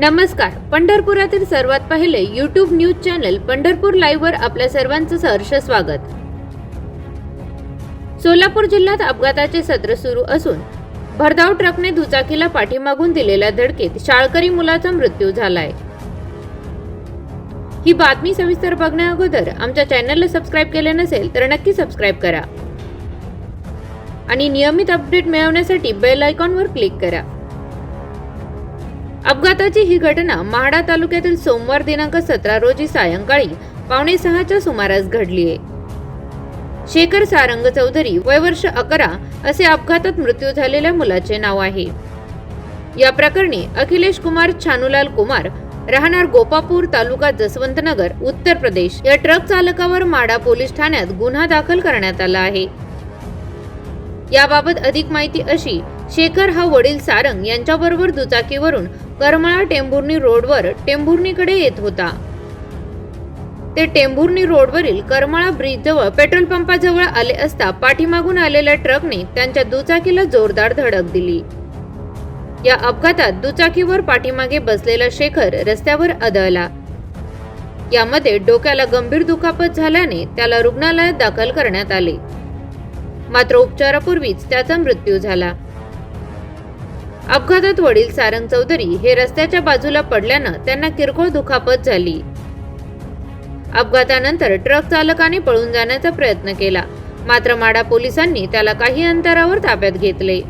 नमस्कार. पंढरपुरातील सर्वात पहिले YouTube news channel Pandharpur live वर आपल्या सर्वांचं सहर्ष स्वागत. सोलापूर जिल्ह्यात अपघाताचे सत्र सुरू असून भरधाव ट्रकने दुचाकीला पाठीमागून दिलेल्या धडकेत शाळकरी मुलाचा मृत्यू झालाय. ही बातमी सविस्तर बघण्या अगोदर आमच्या चॅनलला सबस्क्राईब केले नसेल तर नक्की सबस्क्राईब करा. आणि नियमित अपडेट मिळवण्यासाठी बेल आयकॉनवर क्लिक करा. अपघाताची ही घटना महाडा तालुक्यातील सोमवार दिनांक सतरा रोजी सायंकाळी पावणे सहाच्या सुमारास घडली आहे. शेखर सारंग चौधरी वय वर्ष अकरा असे अपघातात मृत्यू झालेल्या मुलाचे नाव आहे. या प्रकरणी अखिलेश कुमार छानूलाल कुमार राहणार गोपापूर तालुका जसवंतनगर उत्तर प्रदेश या ट्रक चालकावर माडा पोलीस ठाण्यात गुन्हा दाखल करण्यात आला आहे. याबाबत अधिक माहिती अशी शेखर हा वडील सारंग यांच्याबरोबर दुचाकीवरून करमळा टेंभुर्णी रोडवर टेंभुर्णीकडे येत होता. ते टेंभुर्णी रोडवरील करमळा ब्रिजजवळ पेट्रोल पंपाजवळ आले असता पाठीमागून आलेल्या ट्रकने त्यांच्या दुचाकीला जोरदार धडक दिली. या अपघातात दुचाकीवर पाठीमागे बसलेला शेखर रस्त्यावर आदळला. यामध्ये डोक्याला गंभीर दुखापत झाल्याने त्याला रुग्णालयात दाखल करण्यात आले. मात्र उपचारापूर्वीच त्याचा मृत्यू झाला. अपघातात वडील सारंग चौधरी हे रस्त्याच्या बाजूला पडल्यानं त्यांना किरकोळ दुखापत झाली. अपघातानंतर ट्रक चालकाने पळून जाण्याचा प्रयत्न केला. मात्र माडा पोलिसांनी त्याला काही अंतरावर ताब्यात घेतले.